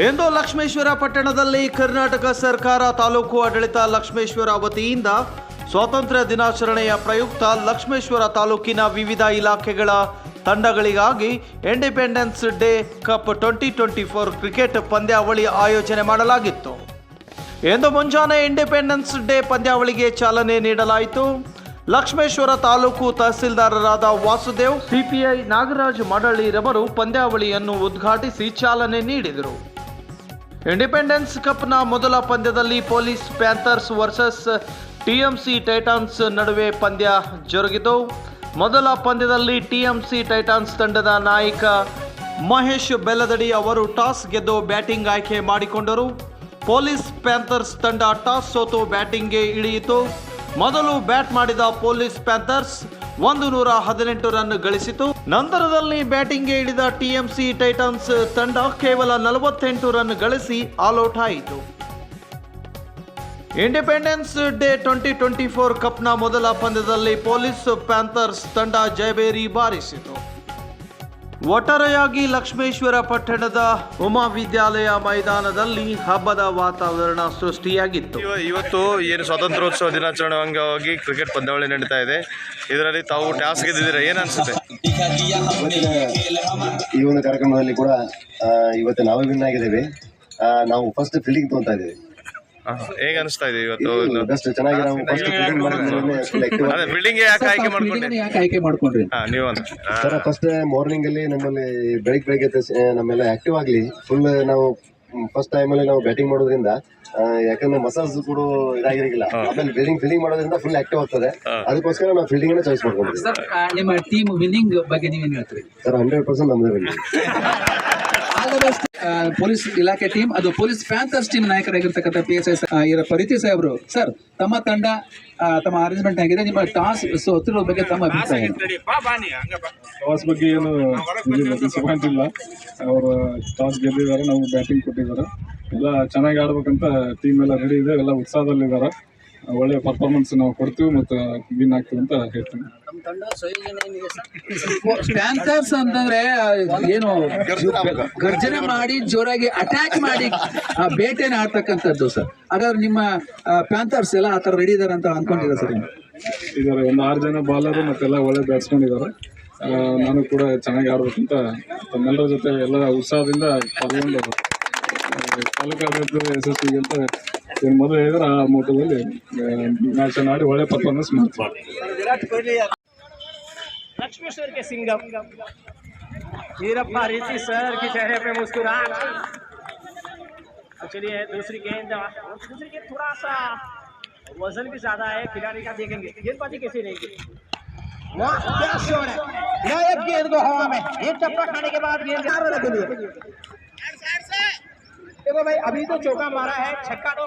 ಇಂದು ಲಕ್ಷ್ಮೇಶ್ವರ ಪಟ್ಟಣದಲ್ಲಿ ಕರ್ನಾಟಕ ಸರ್ಕಾರ ತಾಲೂಕು ಆಡಳಿತ ಲಕ್ಷ್ಮೇಶ್ವರ ವತಿಯಿಂದ ಸ್ವಾತಂತ್ರ್ಯ ದಿನಾಚರಣೆಯ ಪ್ರಯುಕ್ತ ಲಕ್ಷ್ಮೇಶ್ವರ ತಾಲೂಕಿನ ವಿವಿಧ ಇಲಾಖೆಗಳ ತಂಡಗಳಿಗಾಗಿ independence day cup twenty twenty four cricket ಪಂದ್ಯಾವಳಿ ಆಯೋಜನೆ ಮಾಡಲಾಗಿತ್ತು. ಇಂದು ಮುಂಜಾನೆ ಇಂಡಿಪೆಂಡೆನ್ಸ್ ಡೇ ಪಂದ್ಯಾವಳಿಗೆ ಚಾಲನೆ ನೀಡಲಾಯಿತು. ಲಕ್ಷ್ಮೇಶ್ವರ ತಾಲೂಕು ತಹಸೀಲ್ದಾರರಾದ ವಾಸುದೇವ್, ಸಿಪಿಐ ನಾಗರಾಜ್ ಮಡಳಿರವರು ಪಂದ್ಯಾವಳಿಯನ್ನು ಉದ್ಘಾಟಿಸಿ ಚಾಲನೆ ನೀಡಿದರು. ಇಂಡಿಪೆಂಡೆನ್ಸ್ ಕಪ್ನ ಮೊದಲ ಪಂದ್ಯದಲ್ಲಿ police panthers versus TMC titans ನಡುವೆ ಪಂದ್ಯ ಜರುಗಿತು. ಮೊದಲ ಪಂದ್ಯದಲ್ಲಿ ಟಿಎಂಸಿ ಟೈಟಾನ್ಸ್ ತಂಡದ ನಾಯಕ ಮಹೇಶ್ ಬೆಲ್ಲದಡಿ ಅವರು ಟಾಸ್ ಗೆದ್ದು ಬ್ಯಾಟಿಂಗ್ ಆಯ್ಕೆ ಮಾಡಿಕೊಂಡರು. ಪೊಲೀಸ್ ಪ್ಯಾಂಥರ್ಸ್ ತಂಡ ಟಾಸ್ ಸೋತು ಬ್ಯಾಟಿಂಗ್ಗೆ ಇಳಿಯಿತು. ಮೊದಲು ಬ್ಯಾಟ್ ಮಾಡಿದ ಪೊಲೀಸ್ ಪ್ಯಾಂಥರ್ಸ್ ಒಂದು ನೂರ ಹದಿನೆಂಟು ರನ್ ಗಳಿಸಿತು. ನಂತರದಲ್ಲಿ ಬ್ಯಾಟಿಂಗ್ಗೆ ಇಳಿದ ಟಿಎಂಸಿ ಟೈಟನ್ಸ್ ತಂಡ ಕೇವಲ ನಲವತ್ತೆಂಟು ರನ್ ಗಳಿಸಿ ಆಲ್ಔಟ್ ಆಯಿತು. Independence day twenty twenty four ಕಪ್ನ ಮೊದಲ ಪಂದ್ಯದಲ್ಲಿ ಪೊಲೀಸ್ ಪ್ಯಾಂಥರ್ಸ್ ತಂಡ ಜಯಬೇರಿ ಬಾರಿಸಿತು. ಒಟ್ಟಾರೆಯಾಗಿ ಲಕ್ಷ್ಮೇಶ್ವರ ಪಟ್ಟಣದ ಉಮಾ ವಿದ್ಯಾಲಯ ಮೈದಾನದಲ್ಲಿ ಹಬ್ಬದ ವಾತಾವರಣ ಸೃಷ್ಟಿಯಾಗಿತ್ತು. ಇವತ್ತು ಏನು ಸ್ವಾತಂತ್ರ್ಯೋತ್ಸವ ದಿನಾಚರಣೆ ಅಂಗವಾಗಿ ಕ್ರಿಕೆಟ್ ಪಂದ್ಯಾವಳಿ ನಡೀತಾ ಇದೆ. ಇದರಲ್ಲಿ ತಾವು ಟಾಸ್ ಗೆದ್ದಿದ್ದೀರಾ? ಏನು ಅನಿಸುತ್ತೆ? ಈ ಒಂದು ಕಾರ್ಯಕ್ರಮದಲ್ಲಿ ಕೂಡ ಇವತ್ತು ನಾವೇ ವಿನ್ ಆಗಿದ್ದೇವೆ. ನಾವು ಫಸ್ಟ್ ಫೀಲ್ಡಿಂಗ್ ತೊಗೊತಾ ಇದ್ದೇವೆ. ಹೇಗೆ ಅನಿಸ್ತಾ ಇದೆ ಇವತ್ತು ಬೆಸ್ಟ್ ಚೆನ್ನಾಗಿ ನಾವು ಫಸ್ಟ್ ಫೀಲ್ಡಿಂಗ್ ಮಾಡಿದ್ಮೇಲೆ ಆಕ್ಟಿವ್ ಅದೇ ಬಿಲ್ಡಿಂಗ್ ಯಾಕೆ ಆಯ್ಕೆ ಮಾಡ್ಕೊಂಡೆ ಯಾಕೆ ಆಯ್ಕೆ ಮಾಡ್ಕೊಂಡ್ರಿ? ಹಾ ನೀವು ಅಂತ ಸರ್ ಫಸ್ಟ್ ಮಾರ್ನಿಂಗ್ ಅಲ್ಲಿ ನಮ್ಮಲ್ಲಿ ಬೆಳಿಗ್ಗೆ ಬೆಳಿಗ್ಗೆ ಎದ್ದು ಸ- ನಮ್ಮೆಲ್ಲ ಆಕ್ಟಿವ್ ಆಗಲಿ. ಫುಲ್ ನಾವು ಫಸ್ಟ್ ಟೈಮಲ್ಲಿ ನಾವು ಬ್ಯಾಟಿಂಗ್ ಮಾಡೋದ್ರಿಂದ ಆ, ಯಾಕಂದ್ರೆ ಮಸಾಜ್ ಕೂಡ ಇದಾಗಿರಲಿಲ್ಲ. ಆಮೇಲೆ ಫೀಲ್ಡಿಂಗ್ ಫೀಲ್ಡಿಂಗ್ ಮಾಡೋದ್ರಿಂದ ಫುಲ್ ಆಕ್ಟಿವ್ ಆಗ್ತದೆ. ಅದಕ್ಕೋಸ್ಕರ ನಾವು ಫೀಲ್ಡಿಂಗ್ ಚಾಯ್ಸ್ ಮಾಡ್ಕೊಂಡಿದ್ದೀವಿ ಸರ್ ಆ, ನಿಮ್ಮ ಟೀಮ್ ವಿನ್ನಿಂಗ್ ಬಗ್ಗೆ ನೀವೇನು ಹೇಳ್ತೀರಿ? ಸರ್ ಹಂಡ್ರೆಡ್ ಪರ್ಸೆಂಟ್ ನಮ್ದೇ win all the best police ಇಲಾಖೆ ಟೀಮ್ ಅದು ಪೊಲೀಸ್ ಫ್ಯಾನ್ಸರ್ಸ್ ಟೀಮ್ ನಾಯಕರಾಗಿರ್ತಕ್ಕಂಥ ಪಿ ಎಸ್ ಐ ಪರಿತಿ ಪರಿಚಯ ಸಾಹೇಬರು ಸರ್ ತಮ್ಮ ತಂಡ ತಮ್ಮ ಅರೇಂಜ್ಮೆಂಟ್ ಆಗಿದೆ ನಿಮ್ಮ ಟಾಸ್ ಸೋತಿರೋ ಬಗ್ಗೆ ತಮ್ಮ ಅಭಿಪ್ರಾಯ ಏನು? ಟಾಸ್ ಬಗ್ಗೆ ಏನು ಇಲ್ಲ ಅವರು ಟಾಸ್ ಗೆದ್ದಿದ್ದಾರೆ ನಾವು ಬ್ಯಾಟಿಂಗ್ ಕೊಟ್ಟಿದ್ದಾರೆ. ಎಲ್ಲ ಚೆನ್ನಾಗಿ ಆಡ್ಬೇಕಂತ ಟೀಮ್ ಎಲ್ಲ ರೆಡಿ ಇದೆ ಎಲ್ಲ ಉತ್ಸಾಹದಲ್ಲಿದ್ದಾರೆ. ಒಳ್ಳೆ ಪರ್ಫಾರ್ಮೆನ್ಸ್ ನಾವು ಕೊಡ್ತೀವಿ ಮತ್ತು ವಿನ್ ಆಗ್ತೀವಿ ಅಂತ ಹೇಳ್ತೀನಿ. ಪ್ಯಾಂಥರ್ಸ್ ಅಂತಂದ್ರೆ ಏನು ಗರ್ಜನೆ ಮಾಡಿ ಜೋರಾಗಿ ಅಟ್ಯಾಕ್ ಮಾಡಿ ಬೇಟೆನ ಆಡ್ತಕ್ಕಂಥದ್ದು ಸರ್. ಹಾಗಾದ್ರೆ ನಿಮ್ಮ ಪ್ಯಾಂಥರ್ಸ್ ಎಲ್ಲ ಆ ಥರ ರೆಡಿ ಇದಾರೆ ಅಂತ ಅನ್ಕೊಂಡಿದ್ದಾರೆ ಸರ್ ನೀವು? ಇದ್ದಾರೆ ಒಂದು ಆರು ಜನ ಬಾಲರು ಮತ್ತೆಲ್ಲ ಒಳ್ಳೆ ಬ್ಯಾಟ್ಸ್ಮನ್ ಇದ್ದಾರೆ ನಾನು ಕೂಡ ಚೆನ್ನಾಗಿ ಆಡ್ಬೇಕಂತ ತಮ್ಮೆಲ್ಲರ ಜೊತೆ ಎಲ್ಲ ಉತ್ಸಾಹದಿಂದ ಪಾಲ್ಗೊಂಡು ಎಸ್ ಎಸ್ ಯಶಸ್ವಿಗೆ ಅಂತ ಏನು ಮೊದಲು ಹೇಳಿದ್ರೆ ಆ ಮಟ್ಟದಲ್ಲಿ ಮ್ಯಾಚ್ ಆಡಿ ಒಳ್ಳೆ ಪರ್ಫಾರ್ಮೆನ್ಸ್ ಮಾಡ್ತೀವಿ लक्ष्मेश्वर के सिंगम वीरप्पा ऋषि सर के चेहरे पे मुस्कुराहट अब चलिए दूसरी गेंद दूसरी गेंद थोड़ा सा वजन भी ज्यादा है खिलाड़ी का देखेंगे गेंदबाजी कैसी रहेगी क्या शॉट है यह एक गेंद को हवा में एक टप्पा खाने के बाद गेंद चार रन के लिए देखो भाई अभी तो चौका मारा है छक्का तो